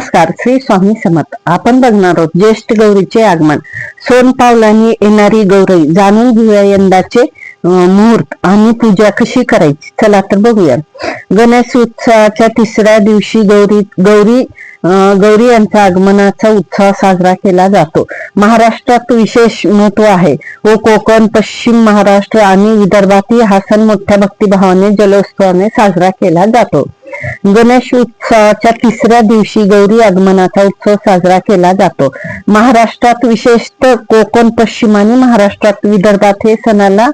नमस्कार. श्री स्वामी समर्थ. आपण बघणार आहोत ज्येष्ठ गौरीचे आगमन. सोन पावलांनी येणारी गौरी जाणून घेऊया यंदाचे मुहूर्त आणि पूजा कशी करायची? चला तर बघूया. गणेश उत्सवाच्या तिसऱ्या दिवशी गौरी गौरी गौरी यांचा आगमनाचा उत्सव साजरा केला जातो. महाराष्ट्रात विशेष महत्त्व आहे. व कोकण पश्चिम महाराष्ट्र आणि विदर्भातही हा सण मोठ्या भक्तिभावाने जलोत्सवाने साजरा केला जातो. गणेश उत्सवाच्या तिसऱ्या दिवशी गौरी आगमनाचा उत्सव साजरा केला जातो. महाराष्ट्रात विशेषतः कोकण पश्चिम आणि महाराष्ट्रात विदर्भात हे सणाला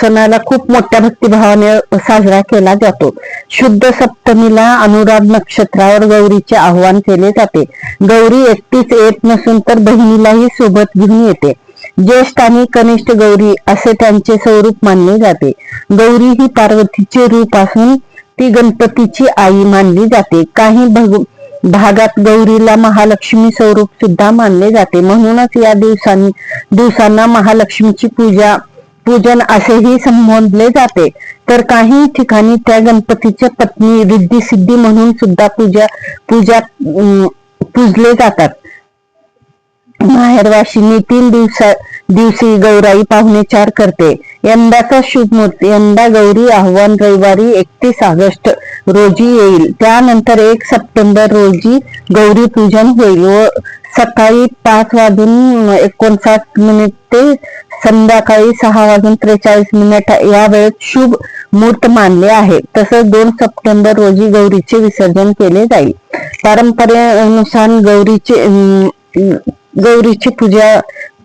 सणाला खूप मोठ्या भक्तिभावाने साजरा केला जातो. शुद्ध सप्तमीला अनुराग नक्षत्रावर गौरीचे आवाहन केले जाते. गौरी एकटीच येत नसून तर बहिणीलाही सोबत घेऊन येते. ज्येष्ठ आणि कनिष्ठ गौरी असे त्यांचे स्वरूप मानले जाते. गौरी ही पार्वतीचे रूप असून ती गणपतीची आई मानली जाते. काही भग भागात गौरीला महालक्ष्मी स्वरूप सुद्धा मानले जाते. म्हणूनच या दिवसांनी दिवसांना महालक्ष्मीची पूजा पूजन असेही संबोधले जाते. तर काही ठिकाणी त्या गणपतीच्या पत्नी रिद्धी सिद्धी म्हणून सुद्धा पूजा पूजा पूजले जातात. माहेरवाशिनी तीन दिवसा दिवशी गौराई पाहुणे चार करते. यंदाचा शुभ मुहूर्त यंदा गौरी आव्हान रविवारी एकतीस ऑगस्ट रोजी येईल. त्यानंतर एक सप्टेंबर रोजी गौरी पूजन होईल व सकाळी पाच वाजून एकोणसाठ मिनिट ते संध्याकाळी सहा वाजून त्रेचाळीस मिनिट या वेळेत शुभ मुहूर्त मानले आहे. तसंच दोन सप्टेंबर रोजी गौरीचे विसर्जन केले जाईल. परंपरेनुसार गौरीचे गौरीची पूजा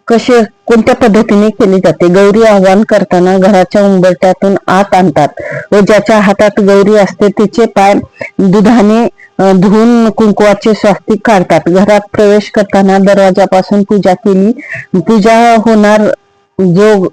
कशी कोणत्या पद्धतीने केली जाते? गौरी आवाहन करताना घराच्या उंबरट्यातून आत आणतात व ज्याच्या हातात गौरी असते तिचे पाय दुधाने धुवून कुंकवाचे स्वास्तिक काढतात. घरात प्रवेश करताना दरवाजापासून पूजा केली. पूजा होणार जो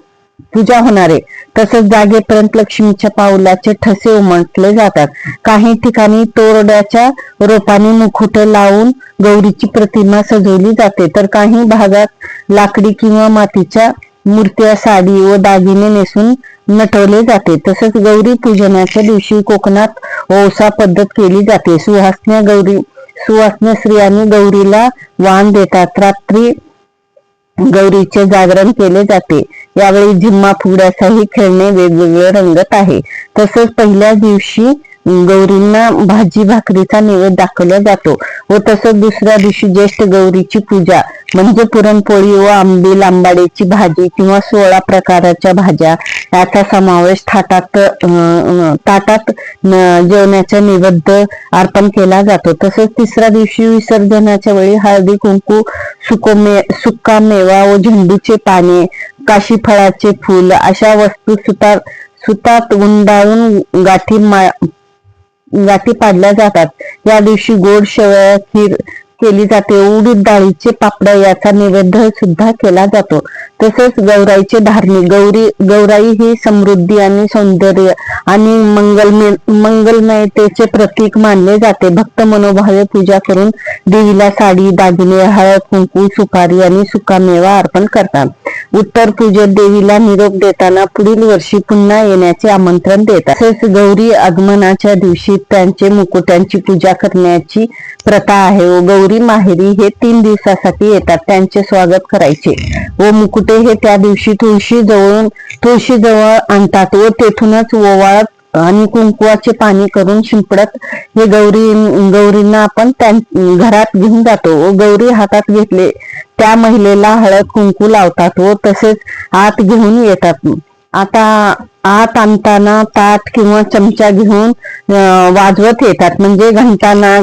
पूजा होणारे. तसंच जागेपर्यंत लक्ष्मीच्या पावलाचे ठसे उमटले जातात. काही ठिकाणी तोरड्याच्या रोपाने मुखुट लावून गौरीची प्रतिमा सजवली जाते. तर काही भागात लाकडी किंवा मातीच्या मूर्त्या साडी व दागिने नेसून नटवले जाते. तसंच गौरी पूजनाच्या दिवशी कोकणात ओसा पद्धत केली जाते. सुहासण्या गौरी सुहासन्या स्त्रियांनी गौरीला वाण देतात. रात्री गौरीचे जागरण केले जाते. यावेळी झिम्मा फुगड्यासही खेळणे वेगवेगळे रंगत आहे. तसंच पहिल्या दिवशी गौरींना भाजी भाकरीचा नैवेद्य दाखवला जातो व तसंच दुसऱ्या दिवशी ज्येष्ठ गौरीची पूजा म्हणजे पुरणपोळी व आंबे लांबाड्याची भाजी किंवा सोळा प्रकाराच्या भाज्या याचा समावेश थाटात ताटात न- जेवणाचा नैवेद्य अर्पण केला जातो. तसंच तिसऱ्या दिवशी विसर्जनाच्या वेळी हळदी कुंकू सुकोमे सुका मेवा व झेंडूचे पाने काशीफळाचे फूल अशा वस्तू सुतार सुतात गुंडाळून गाठी मा गाठी पाडल्या जातात. या दिवशी गोड शेवया खीर केली जाते. उडीद डाळीचे पापड्या याचा नैवेद्य सुद्धा केला जातो. तसेच गौराईचे धारणे गौरी गौराई ही समृद्धी आणि सौंदर्य आणि मंगलमय मंगलमयतेचे प्रतीक मानले जाते. भक्त मनोभावे पूजा करून देवीला साडी दागिने हळद कुंकू सुपारी आणि सुकामेवा अर्पण करतात. उत्तर पूजेत देवीला निरोप देताना पुढील वर्षी पुन्हा येण्याचे आमंत्रण देतात. तसेच गौरी आगमनाच्या दिवशी त्यांचे मुकुट्यांची पूजा करण्याची प्रथा आहे. व गौरी माहेरी हे तीन दिवसासाठी येतात. त्यांचे स्वागत करायचे. व मुकुटे हे त्या दिवशी तुळशी जवळून तुळशी जवळ आणतात व तेथूनच ओवाळत आणि कुंकुवाचे पाणी करून शिंपडत हे गौरी गौरींना आपण त्यां घरात घेऊन जातो. व गौरी हातात घेतले. त्या महिलेला हळद कुंकू लावतात व तसेच आत घेऊन येतात. आता आत आणताना ताट किंवा चमचा घेऊन वाजवत येतात. म्हणजे घंटाना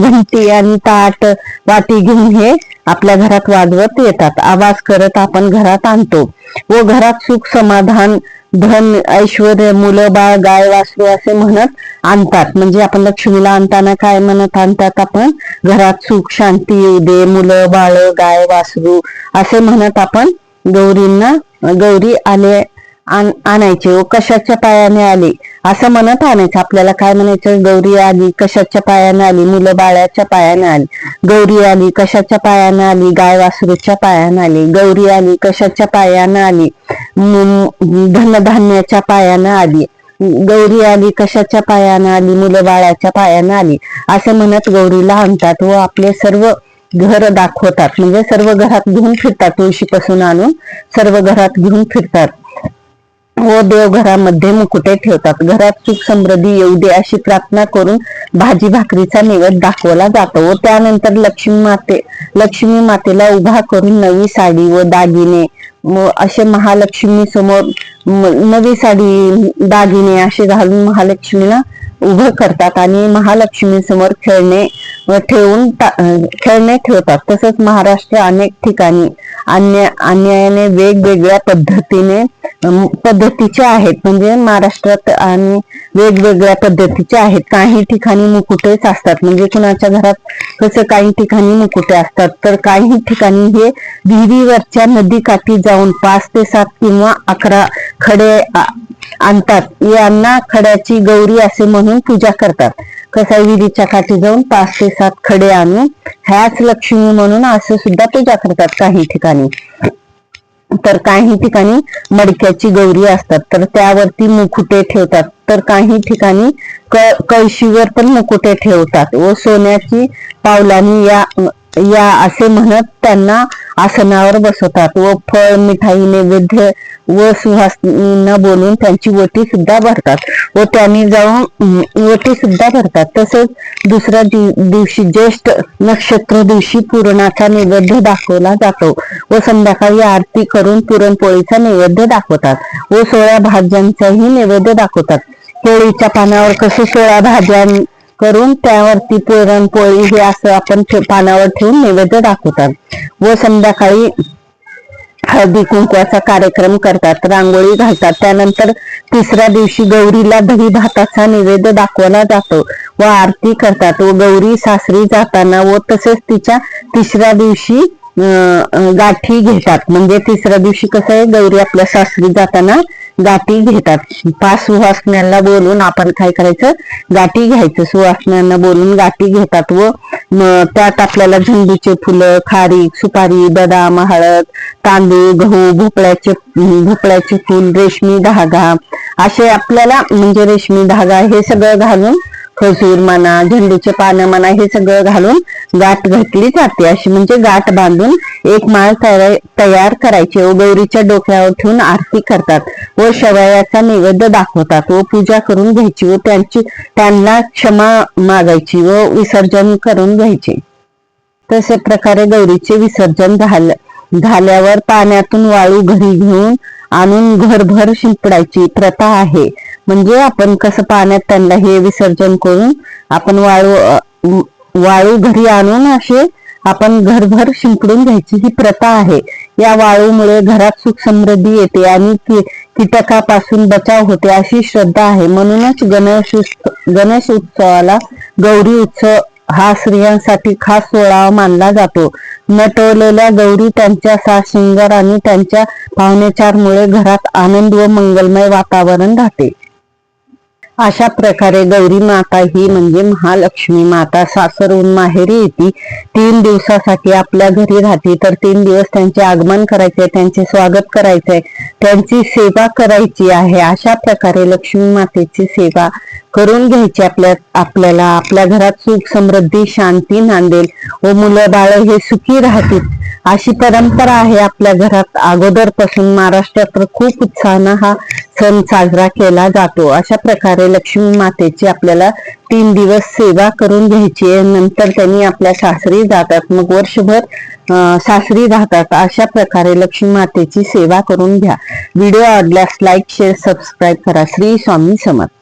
घंटी आणि ताट वाटी घेऊन हे आपल्या घरात वाजवत येतात. आवाज करत आपण घरात आणतो. व घरात सुख समाधान धन ऐश्वर मुलं बाळ गाय वासरू असे म्हणत आणतात. म्हणजे आपण लक्ष्मीला आणताना काय म्हणत आणतात आपण? घरात सुख शांती येऊ दे मुलं बाळ गाय वासरू असे म्हणत आपण गौरींना गौरी आले आणायचे व कशाच्या पायाने आली? असं म्हणत आणायचं. आपल्याला काय म्हणायचं? गौरी आली कशाच्या पायाने आली? मुलं बाळाच्या पायाने आली. गौरी आली कशाच्या पायाने आली? गाय वासरूच्या पायाने आली. गौरी आली कशाच्या पायाने आली? धनधान्याच्या पायाने आली. गौरी आली कशाच्या पायानं आली? मुलं बाळाच्या पायानं आली. असं म्हणत गौरीला आणतात व हो, आपले सर्व घर दाखवतात. म्हणजे सर्व घरात घेऊन फिरतात तुळशीपासून आणून. सर्व घरात घेऊन फिरतात. हो, व देवघरामध्ये मुकुटे ठेवतात. घरात सुख समृद्धी येऊ दे अशी प्रार्थना करून भाजी भाकरीचा नैवेद्य दाखवला जातो व त्यानंतर लक्ष्मी माते लक्ष्मी मातेला उभा करून नवी साडी व दागिने असे महालक्ष्मी समोर नवी साडी दागिने असे घालून महालक्ष्मीला उभं करतात आणि महालक्ष्मी समोर खेळणे ठेवून खेळणे ठेवतात. तसंच महाराष्ट्र अनेक ठिकाणी अन्य अन्यायाने वेगवेगळ्या पद्धतीने पद्धतीचे आहेत. म्हणजे महाराष्ट्रात आणि वेगवेगळ्या पद्धतीचे आहेत. काही ठिकाणी मुकुटेच असतात. म्हणजे कुणाच्या घरात कसं काही ठिकाणी मुकुटे असतात. तर काही ठिकाणी हे विहिरीवरच्या नदीकाठी जाऊन पाच ते सात किंवा अकरा खडे आणतात. यांना खड्याची गौरी असे म्हणून पूजा करतात. कसाई विधीच्या काठी जाऊन पाच ते सात खडे आणून ह्याच लक्ष्मी म्हणून असं सुद्धा पूजा करतात काही ठिकाणी. तर काही ठिकाणी मडक्याची गौरी असतात तर त्यावरती मुकुटे ठेवतात. तर काही ठिकाणी कळशीवर पण मुकुटे ठेवतात. व सोन्याची पावलानी या या असे म्हणत त्यांना आसनावर बसवतात व फळ मिठाई नैवेद्य व सुहासनींना बोलून त्यांची वटी सुद्धा भरतात. व त्यांनी जाऊन ओटी वटी सुद्धा भरतात. तसेच दुसऱ्या दिव- दिवशी ज्येष्ठ नक्षत्र दिवशी पुरणाचा नैवेद्य दाखवला जातो. व संध्याकाळी आरती करून पुरणपोळीचा नैवेद्य दाखवतात. व सोळ्या भाज्यांचाही नैवेद्य दाखवतात. पोळीच्या पानावर कसे सोळा भाज्या करून त्यावरती पुरणपोळी हे असं आपण ठे- पानावर ठेवून नैवेद्य दाखवतात. व संध्याकाळी हळदी कुंकवाचा कार्यक्रम करतात. रांगोळी घालतात. त्यानंतर तिसऱ्या दिवशी गौरीला दही भाताचा नैवेद्य दाखवला जातो व आरती करतात. व गौरी सासरी जाताना व तसेच तिच्या तिसऱ्या दिवशी अं, गाठी घेतात. म्हणजे तिसऱ्या दिवशी कसं आहे गौरी आपल्या सासरी जाताना गाठी घेतात. पाच सुवासण्यांना बोलून आपण काय करायचं? गाठी घ्यायचं. सुवासण्यांना बोलून गाठी घेतात व त्यात आपल्याला झेंडूचे फुलं खारीक सुपारी बदाम हळद तांदूळ गहू भोपळ्याचे भोपळ्याचे फूल रेशमी धागा. असे आपल्याला म्हणजे रेशमी धागा हे सगळं घालून खजूर म्हणा झेंडूचे पानं म्हणा हे सगळं घालून गाठ घातली जाते. अशी म्हणजे गाठ बांधून एक माळ तयार करायची. व गौरीच्या डोक्यावर ठेवून आरती करतात. व शवयाचा नैवेद्य दाखवतात. व पूजा करून घ्यायची व त्यांची त्यांना क्षमा मागायची व विसर्जन करून घ्यायचे. तसे प्रकारे गौरीचे विसर्जन झालं झाल्यावर पाण्यातून वाळू घरी घेऊन आणून घरभर शिंपडायची प्रथा आहे. म्हणजे आपण कसं पाण्यात त्यांना हे विसर्जन करून आपण वाळू वाळू घरी आणून असे आपण घरभर शिंपडून घ्यायची ही प्रथा आहे. या वाळूमुळे घरात सुख समृद्धी येते आणि कीटकापासून बचाव होते अशी श्रद्धा आहे. म्हणूनच गणेश गणेश उत्सवाला गौरी उत्सव हा स्त्रियांसाठी खास सोहळा मानला जातो. नटवलेल्या गौरी त्यांच्या सात शृंगार आणि त्यांच्या पाहुणेचारमुळे घरात आनंद व मंगलमय वातावरण राहते. अशा प्रकारे गौरी माता ही म्हणजे महालक्ष्मी माता सासरहून माहेरी येते. तीन दिवसासाठी आपल्या घरी राहते. तर तीन दिवस त्यांचे आगमन करायचे त्यांचे स्वागत करायचे त्यांची सेवा करायची आहे. अशा प्रकारे लक्ष्मी मातेची सेवा करून घ्यायची आपल्या आपल्याला. आपल्या घरात सुख समृद्धी शांती नांदेल. व मुलं बाळ हे सुखी राहतील. अशी परंपरा आहे आपल्या घरात. अगोदरपासून महाराष्ट्रात खूप उत्साहानं हा सण साजरा केला जातो. अशा प्रकारे लक्ष्मी मातेची आपल्याला तीन दिवस सेवा करून घ्यायची आहे. नंतर त्यांनी आपल्या सासरी जातात. मग वर्षभर सासरी राहतात. अशा प्रकारे लक्ष्मी मातेची सेवा करून घ्या. व्हिडिओ आवडल्यास लाईक शेअर सबस्क्राईब करा. श्री स्वामी समर्थ.